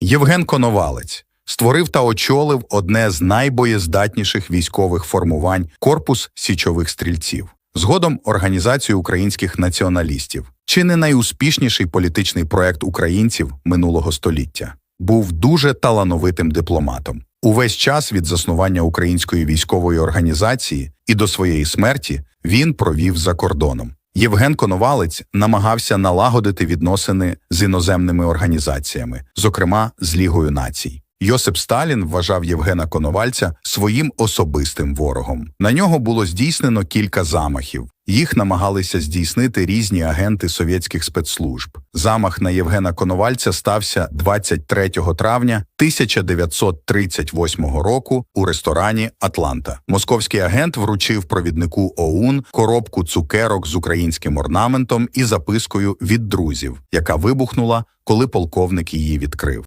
Євген Коновалець створив та очолив одне з найбоєздатніших військових формувань корпус січових стрільців, згодом Організацію українських націоналістів, чи не найуспішніший політичний проект українців минулого століття. Був дуже талановитим дипломатом. Увесь час від заснування української військової організації і до своєї смерті він провів за кордоном. Євген Коновалець намагався налагодити відносини з іноземними організаціями, зокрема з Лігою націй. Йосип Сталін вважав Євгена Коновальця своїм особистим ворогом. На нього було здійснено кілька замахів. Їх намагалися здійснити різні агенти совєтських спецслужб. Замах на Євгена Коновальця стався 23 травня 1938 року у ресторані Атланта. Московський агент вручив провіднику ОУН коробку цукерок з українським орнаментом і запискою від друзів, яка вибухнула, коли полковник її відкрив.